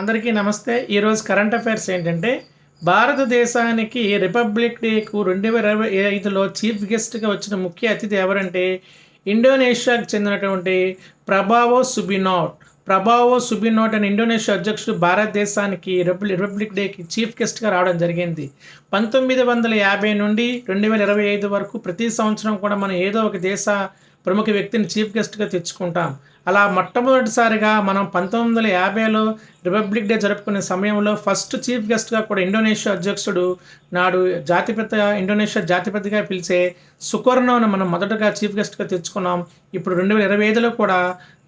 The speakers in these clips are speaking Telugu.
అందరికీ నమస్తే. ఈరోజు కరెంట్ అఫైర్స్ ఏంటంటే భారతదేశానికి రిపబ్లిక్ డేకు రెండు వేల ఇరవై ఐదులో చీఫ్ గెస్ట్గా వచ్చిన ముఖ్య అతిథి ఎవరంటే ఇండోనేషియాకు చెందినటువంటి ప్రభావో సుబినోట్. ప్రభావో సుబినోట్ అనే ఇండోనేషియా అధ్యక్షుడు భారతదేశానికి రిపబ్లి రిపబ్లిక్ డేకి చీఫ్ గెస్ట్గా రావడం జరిగింది. పంతొమ్మిది వందల యాభై నుండి రెండు వేల ఇరవై ఐదు వరకు ప్రతి సంవత్సరం కూడా మనం ఏదో ఒక దేశ ప్రముఖ వ్యక్తిని చీఫ్ గెస్ట్గా తెచ్చుకుంటాం. అలా మొట్టమొదటిసారిగా మనం పంతొమ్మిది వందల యాభైలో రిపబ్లిక్ డే జరుపుకునే సమయంలో ఫస్ట్ చీఫ్ గెస్ట్గా కూడా ఇండోనేషియా అధ్యక్షుడు నాడు జాతిపిత ఇండోనేషియా జాతిపితగా పిలిచే సుకర్ణను మనం మొదటగా చీఫ్ గెస్ట్గా తెచ్చుకున్నాం. ఇప్పుడు రెండు వేల ఇరవై ఐదులో కూడా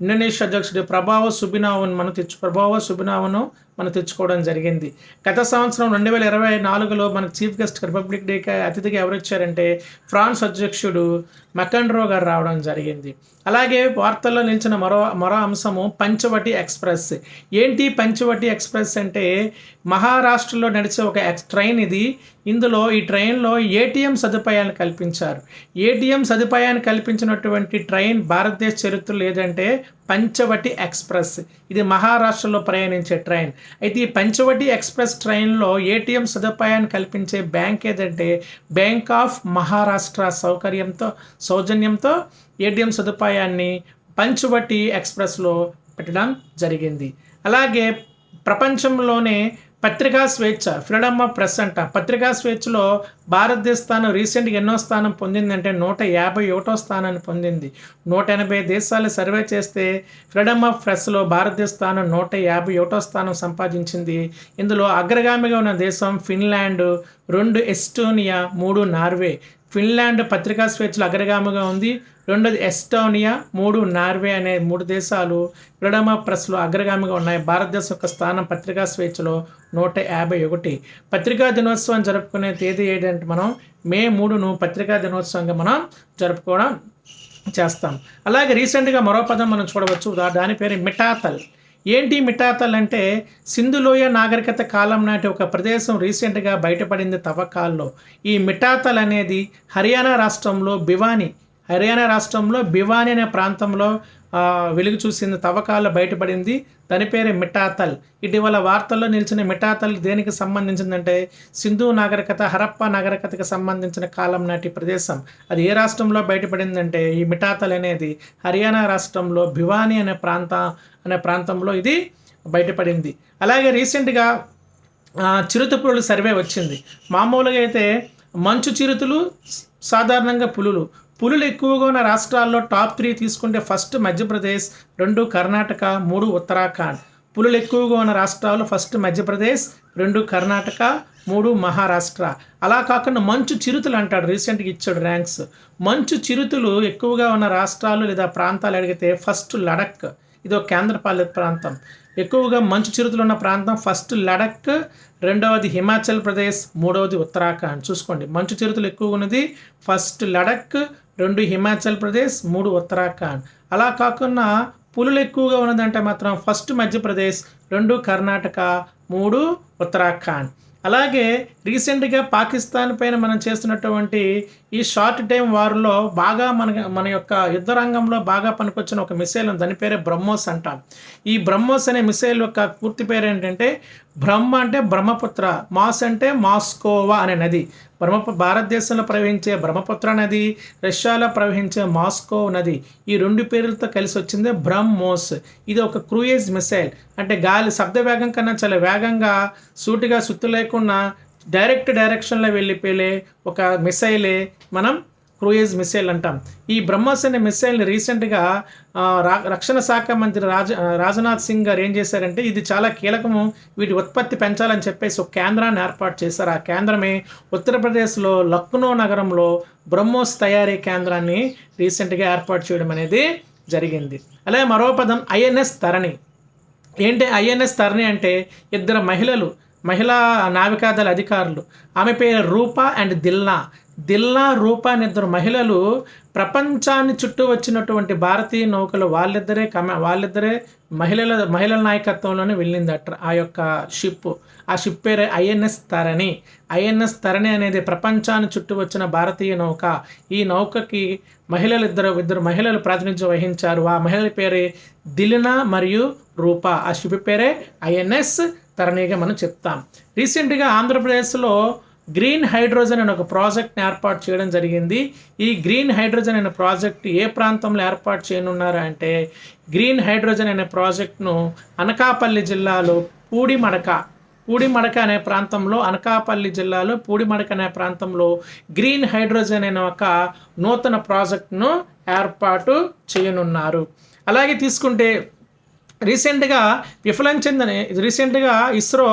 ఇండోనేషియా అధ్యక్షుడు ప్రభావ సుబినావును మనం తెచ్చు ప్రభావ సుబినావును మనం తెచ్చుకోవడం జరిగింది. గత సంవత్సరం రెండు వేల ఇరవై నాలుగులో మనకు చీఫ్ గెస్ట్ రిపబ్లిక్ డేకి అతిథిగా ఎవరు వచ్చారంటే ఫ్రాన్స్ అధ్యక్షుడు మెకండ్రో గారు రావడం జరిగింది. అలాగే వార్తల్లో నిలిచిన మరో మరో అంశము పంచవటి ఎక్స్ప్రెస్. ఏంటి పంచవటి ఎక్స్ప్రెస్ అంటే మహారాష్ట్రలో నడిచే ఒక ఎక్స్ ట్రైన్ ఇది. ఇందులో ఈ ట్రైన్లో ఏటీఎం సదుపాయాన్ని కల్పించారు. ఏటీఎం సదుపాయాన్ని కల్పించినటువంటి ట్రైన్ భారతదేశ చరిత్రలో ఏదంటే పంచవటి ఎక్స్ప్రెస్. ఇది మహారాష్ట్రలో ప్రయాణించే ట్రైన్. అయితే ఈ పంచవటి ఎక్స్ప్రెస్ ట్రైన్లో ఏటీఎం సదుపాయాన్ని కల్పించే బ్యాంక్ ఏదంటే బ్యాంక్ ఆఫ్ మహారాష్ట్ర సౌకర్యంతో సౌజన్యంతో ఏటీఎం సదుపాయాన్ని పంచువటి ఎక్స్ప్రెస్లో పెట్టడం జరిగింది. అలాగే ప్రపంచంలోనే పత్రికా స్వేచ్ఛ ఫ్రీడమ్ ఆఫ్ ప్రెస్ అంట. పత్రికా స్వేచ్ఛలో భారతదేశ స్థానం రీసెంట్గా ఎన్నో స్థానం పొందిందంటే నూట యాభై ఒకటో స్థానాన్ని పొందింది. నూట ఎనభై దేశాలు సర్వే చేస్తే ఫ్రీడమ్ ఆఫ్ ప్రెస్లో భారతదేశ స్థానం నూట యాభై ఒకటో స్థానం సంపాదించింది. ఇందులో అగ్రగామిగా ఉన్న దేశం ఫిన్లాండ్ రెండు ఎస్టోనియా మూడు నార్వే. ఫిన్లాండ్ పత్రికా స్వేచ్ఛలు అగ్రగామిగా ఉంది. రెండోది ఎస్టోనియా మూడు నార్వే అనే మూడు దేశాలు ఫ్రీడమ్ ఆఫ్ ప్రెస్లో అగ్రగామిగా ఉన్నాయి. భారతదేశం యొక్క స్థానం పత్రికా స్వేచ్ఛలో నూట యాభై ఒకటి. పత్రికా దినోత్సవం జరుపుకునే తేదీ ఏంటంటే మనం మే మూడును పత్రికా దినోత్సవంగా మనం జరుపుకోవడం చేస్తాం. అలాగే రీసెంట్గా మరో పదం మనం చూడవచ్చు. దాని పేరు మిఠాతల్. ఏంటి మిఠాతల్ అంటే సింధులోయ నాగరికత కాలం నాటి ఒక ప్రదేశం రీసెంట్గా బయటపడింది తవ్వకాల్లో. ఈ మిఠాతల్ అనేది హర్యానా రాష్ట్రంలో భివానీ హర్యానా రాష్ట్రంలో భివానీ అనే ప్రాంతంలో వెలుగు చూసింది తవ్వకాలు బయటపడింది. దాని పేరు మిఠాతల్. ఇటీవల వార్తల్లో నిలిచిన మిఠాతల్ దేనికి సంబంధించిందంటే సింధు నాగరికత హరప్ప నాగరికతకు సంబంధించిన కాలం నాటి ప్రదేశం. అది ఏ రాష్ట్రంలో బయటపడిందంటే ఈ మిఠాతల్ అనేది హర్యానా రాష్ట్రంలో భివానీ అనే ప్రాంత అనే ప్రాంతంలో ఇది బయటపడింది. అలాగే రీసెంట్గా ఆ, చిరుత సర్వే వచ్చింది. మామూలుగా అయితే మంచు చిరుతలు సాధారణంగా పులులు. పులులు ఎక్కువగా ఉన్న రాష్ట్రాల్లో టాప్ త్రీ తీసుకుంటే ఫస్ట్ మధ్యప్రదేశ్ రెండు కర్ణాటక మూడు ఉత్తరాఖండ్. పులులు ఎక్కువగా ఉన్న రాష్ట్రాలు ఫస్ట్ మధ్యప్రదేశ్ రెండు కర్ణాటక మూడు మహారాష్ట్ర. అలా కాకుండా మంచు చిరుతలు అంటాడు రీసెంట్గా ఇచ్చాడు ర్యాంక్స్. మంచు చిరుతలు ఎక్కువగా ఉన్న రాష్ట్రాలు లేదా ప్రాంతాలు అడిగితే ఫస్ట్ లడక్. ఇది ఒక కేంద్రపాలిత ప్రాంతం. ఎక్కువగా మంచు చిరుతలు ఉన్న ప్రాంతం ఫస్ట్ లడక్ రెండవది హిమాచల్ ప్రదేశ్ మూడవది ఉత్తరాఖండ్. చూసుకోండి మంచు చిరుతలు ఎక్కువగా ఉన్నది ఫస్ట్ లడక్ రెండు హిమాచల్ ప్రదేశ్ మూడు ఉత్తరాఖండ్. అలా కాకుండా పులులు ఎక్కువగా ఉన్నదంటే మాత్రం ఫస్ట్ మధ్యప్రదేశ్ రెండు కర్ణాటక మూడు ఉత్తరాఖండ్. అలాగే రీసెంట్గా పాకిస్తాన్ పైన మనం చేస్తున్నటువంటి ఈ షార్ట్ టైం వార్లో బాగా మన మన యొక్క యుద్ధ రంగంలో బాగా పనికొచ్చిన ఒక మిసైల్ దాని పేరే బ్రహ్మోస్ అంటాం. ఈ బ్రహ్మోస్ అనే మిసైల్ యొక్క పూర్తి పేరు ఏంటంటే బ్రహ్మ అంటే బ్రహ్మపుత్ర మాస్ అంటే మాస్కోవా అనే నది. బ్రహ్మ భారతదేశంలో ప్రవహించే బ్రహ్మపుత్ర నది రష్యాలో ప్రవహించే మాస్కో నది. ఈ రెండు పేర్లతో కలిసి వచ్చిందే బ్రహ్మోస్. ఇది ఒక క్రూయేజ్ మిసైల్. అంటే గాలి శబ్ద వేగం కన్నా చాలా వేగంగా సూటిగా సుత్తు లేకుండా డైరెక్ట్ డైరెక్షన్లో వెళ్ళిపోయే ఒక మిసైలే మనం క్రూయిజ్ మిసైల్ అంటాం. ఈ బ్రహ్మోస్ అనే మిసైల్ని రీసెంట్గా రా రక్షణ శాఖ మంత్రి రాజ రాజనాథ్ రాజ్నాథ్ సింగ్ గారు ఏం చేశారంటే ఇది చాలా కీలకము వీటి ఉత్పత్తి పెంచాలని చెప్పేసి ఒక కేంద్రాన్ని ఏర్పాటు చేశారు. ఆ కేంద్రమే ఉత్తరప్రదేశ్లో లక్నో నగరంలో బ్రహ్మోస్ తయారీ కేంద్రాన్ని రీసెంట్గా ఏర్పాటు చేయడం అనేది జరిగింది. అలాగే మరో పదం ఐఎన్ఎస్ తరణి ఏంటి ఐఎన్ఎస్ తరణి అంటే ఇద్దరు మహిళలు మహిళా నావికాదళ అధికారులు. ఆమె పేరు రూప అండ్ దిల్నా. దిల్లా రూపా అనే ఇద్దరు మహిళలు ప్రపంచాన్ని చుట్టూ వచ్చినటువంటి భారతీయ నౌకలు వాళ్ళిద్దరే కమ వాళ్ళిద్దరే మహిళల మహిళల నాయకత్వంలోనే వెళ్ళింది అట్ర ఆ యొక్క షిప్. ఆ షిప్ పేరే ఐఎన్ఎస్ తరణి. ఐఎన్ఎస్ తరణి అనేది ప్రపంచాన్ని చుట్టూ వచ్చిన భారతీయ నౌక. ఈ నౌకకి మహిళలు ఇద్దరు ఇద్దరు మహిళలు ప్రాతినిధ్యం వహించారు. ఆ మహిళల పేరే దిలినా మరియు రూప. ఆ షిప్ పేరే ఐఎన్ఎస్ తరణిగా మనం చెప్తాం. రీసెంట్గా ఆంధ్రప్రదేశ్లో గ్రీన్ హైడ్రోజన్ అనే ఒక ప్రాజెక్ట్ని ఏర్పాటు చేయడం జరిగింది. ఈ గ్రీన్ హైడ్రోజన్ అనే ప్రాజెక్ట్ ఏ ప్రాంతంలో ఏర్పాటు చేయనున్నారు అంటే గ్రీన్ హైడ్రోజన్ అనే ప్రాజెక్ట్ను అనకాపల్లి జిల్లాలో పూడిమడక పూడిమడక అనే ప్రాంతంలో అనకాపల్లి జిల్లాలో పూడిమడక అనే ప్రాంతంలో గ్రీన్ హైడ్రోజన్ అనే ఒక నూతన ప్రాజెక్ట్ను ఏర్పాటు చేయనున్నారు. అలాగే తీసుకుంటే రీసెంట్గా విఫలం చెందని రీసెంట్గా ఇస్రో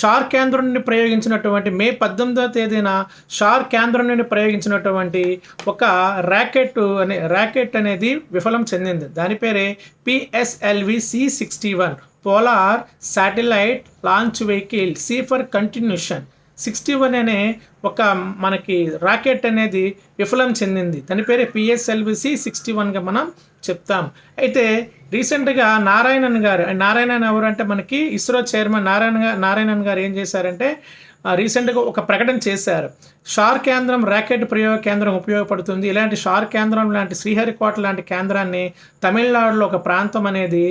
షార్ కేంద్రం నుండి ప్రయోగించినటువంటి మే పద్దెనిమిదవ తేదీన షార్ కేంద్రం నుండి ప్రయోగించినటువంటి ఒక ర్యాకెట్ అనే ర్యాకెట్ అనేది విఫలం చెందింది. దాని పేరే PSLV C sixty one polar satellite launch vehicle C for continuation. Sixty one అనే ఒక మనకి రాకెట్ అనేది విఫలం చెందింది. దాని పేరే పిఎస్ఎల్విసి సిక్స్టీ వన్గా మనం చెప్తాం. అయితే రీసెంట్గా నారాయణన్ గారు నారాయణన్ ఎవరు అంటే మనకి ఇస్రో చైర్మన్ నారాయణ నారాయణన్ గారు ఏం చేశారంటే రీసెంట్గా ఒక ప్రకటన చేశారు. షార్ కేంద్రం ర్యాకెట్ ప్రయోగ కేంద్రం ఉపయోగపడుతుంది. ఇలాంటి షార్ కేంద్రం లాంటి శ్రీహరికోట లాంటి కేంద్రాన్ని తమిళనాడులో ఒక ప్రాంతం అనేది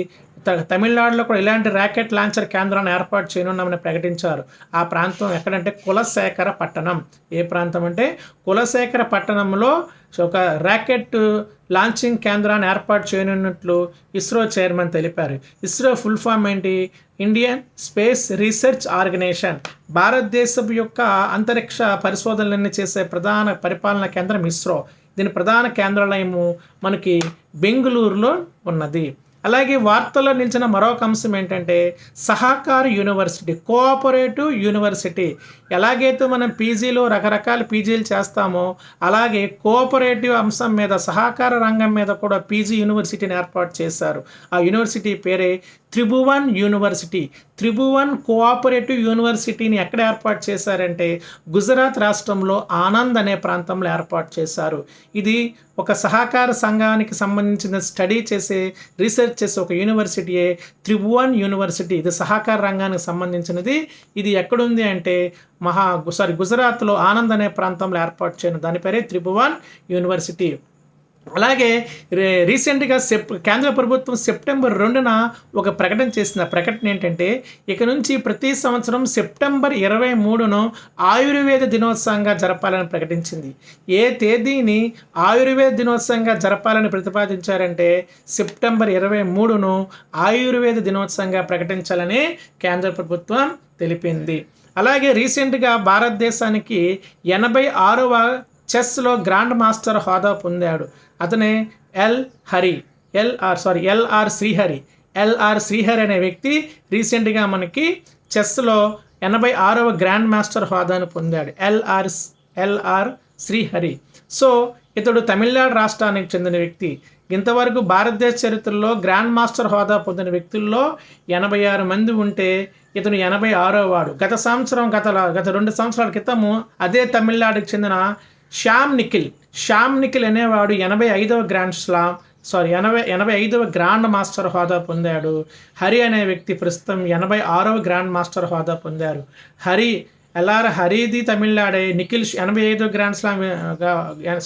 తమిళనాడులో కూడా ఇలాంటి ర్యాకెట్ లాంచర్ కేంద్రాన్ని ఏర్పాటు చేయనున్నామని ప్రకటించారు. ఆ ప్రాంతం ఎక్కడంటే కులశేఖర పట్టణం. ఏ ప్రాంతం అంటే? కులశేఖర పట్టణంలో ఒక ర్యాకెట్ లాంచింగ్ కేంద్రాన్ని ఏర్పాటు చేయనున్నట్లు ఇస్రో చైర్మన్ తెలిపారు. ఇస్రో ఫుల్ ఫామ్ ఏంటి? Indian space research organisation. భారతదేశం యొక్క అంతరిక్ష పరిశోధనలన్నీ చేసే ప్రధాన పరిపాలన కేంద్రం ఇస్రో. దీని ప్రధాన కేంద్రాలయము మనకి బెంగళూరులో ఉన్నది. అలాగే వార్తల్లో నిలిచిన మరొక అంశం ఏంటంటే సహకార యూనివర్సిటీ కోఆపరేటివ్ యూనివర్సిటీ. ఎలాగైతే మనం పీజీలో రకరకాల పీజీలు చేస్తామో అలాగే కోఆపరేటివ్ అంశం మీద సహకార రంగం మీద కూడా పీజీ యూనివర్సిటీని ఏర్పాటు చేశారు. ఆ యూనివర్సిటీ పేరే త్రిభువన్ యూనివర్సిటీ. త్రిభువన్ కోఆపరేటివ్ యూనివర్సిటీని ఎక్కడ ఏర్పాటు చేశారంటే గుజరాత్ రాష్ట్రంలో ఆనంద్ అనే ప్రాంతంలో ఏర్పాటు చేశారు. ఇది ఒక సహకార సంఘానికి సంబంధించిన స్టడీ చేసే రీసెర్చ్ చేసే ఒక యూనివర్సిటీయే త్రిభువన్ యూనివర్సిటీ. ఇది సహకార రంగానికి సంబంధించినది. ఇది ఎక్కడుంది అంటే మహా సారీ గుజరాత్లో ఆనంద్ అనే ప్రాంతంలో ఏర్పాటు చేయను. దాని పేరే త్రిభువన్ యూనివర్సిటీ. అలాగే రీసెంట్గా సెప్ కేంద్ర ప్రభుత్వం సెప్టెంబర్ రెండున ఒక ప్రకటన చేసిన ప్రకటన ఏంటంటే ఇక నుంచి ప్రతి సంవత్సరం సెప్టెంబర్ ఇరవై మూడును ఆయుర్వేద దినోత్సవంగా జరపాలని ప్రకటించింది. ఏ తేదీని ఆయుర్వేద దినోత్సవంగా జరపాలని ప్రతిపాదించారంటే సెప్టెంబర్ ఇరవై మూడును ఆయుర్వేద దినోత్సవంగా ప్రకటించాలని కేంద్ర ప్రభుత్వం తెలిపింది. అలాగే రీసెంట్గా భారతదేశానికి ఎనభై ఆరవ చెస్లో గ్రాండ్ మాస్టర్ హోదా పొందాడు. అతనే L Hari LR sorry LR Srihari. LR Srihari అనే వ్యక్తి రీసెంట్గా మనకి చెస్లో ఎనభై ఆరవ గ్రాండ్ మాస్టర్ హోదాను పొందాడు. LR LR Srihari. సో ఇతడు తమిళనాడు రాష్ట్రానికి చెందిన వ్యక్తి. ఇంతవరకు భారతదేశ చరిత్రలో గ్రాండ్ మాస్టర్ హోదా పొందిన వ్యక్తుల్లో ఎనభై ఆరు మంది ఉంటే ఇతను ఎనభై ఆరో వాడు. గత సంవత్సరం గత గత రెండు సంవత్సరాల క్రితము అదే తమిళనాడుకి చెందిన శ్యామ్ నిఖిల్. శ్యామ్ నిఖిల్ అనేవాడు ఎనభై ఐదవ గ్రాండ్ స్లామ్ సారీ ఎనభై ఎనభై ఐదవ గ్రాండ్ మాస్టర్ హోదా పొందాడు. హరి అనే వ్యక్తి ప్రస్తుతం ఎనభై ఆరవ గ్రాండ్ మాస్టర్ హోదా పొందారు. హరి ఎల్ఆర్ హరిది తమిళనాడే నిఖిల్ ఎనభై ఐదో grand slam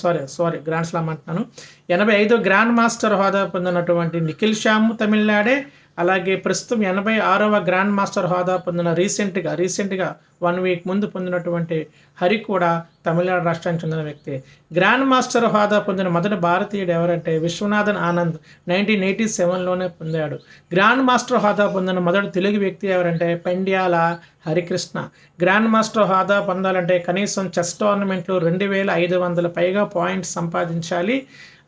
sorry sorry grand slam అంటున్నాను. ఎనభై ఐదో గ్రాండ్ మాస్టర్ హోదా పొందినటువంటి నిఖిల్ శ్యామ్ తమిళనాడే అలాగే ప్రస్తుతం ఎనభై ఆరవ గ్రాండ్ మాస్టర్ హోదా పొందిన రీసెంట్గా రీసెంట్గా వన్ వీక్ ముందు పొందినటువంటి హరి కూడా తమిళనాడు రాష్ట్రానికి చెందిన వ్యక్తి. గ్రాండ్ మాస్టర్ హోదా పొందిన మొదటి భారతీయుడు ఎవరంటే విశ్వనాథన్ ఆనంద్ నైన్టీన్ ఎయిటీ సెవెన్లోనే పొందాడు. గ్రాండ్ మాస్టర్ హోదా పొందిన మొదటి తెలుగు వ్యక్తి ఎవరంటే పెండ్యాల హరికృష్ణ. గ్రాండ్ మాస్టర్ హోదా పొందాలంటే కనీసం చెస్ టోర్నమెంట్లో రెండు వేల ఐదు వందల పైగా పాయింట్స్ సంపాదించాలి.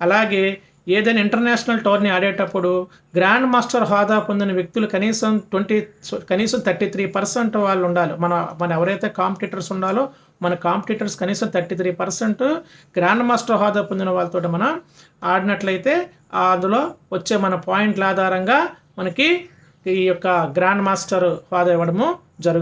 అలాగే ఏదైనా ఇంటర్నేషనల్ టోర్నీ ఆడేటప్పుడు గ్రాండ్ మాస్టర్ హోదా పొందిన వ్యక్తులు కనీసం ట్వంటీ కనీసం థర్టీ త్రీ పర్సెంట్ వాళ్ళు ఉండాలి. మన మన ఎవరైతే కాంపిటీటర్స్ ఉండాలో మన కాంపిటీటర్స్ కనీసం thirty three percent grand master హోదా పొందిన వాళ్ళతో మనం ఆడినట్లయితే అందులో వచ్చే మన పాయింట్ల ఆధారంగా మనకి ఈ యొక్క గ్రాండ్ మాస్టర్ హోదా ఇవ్వడము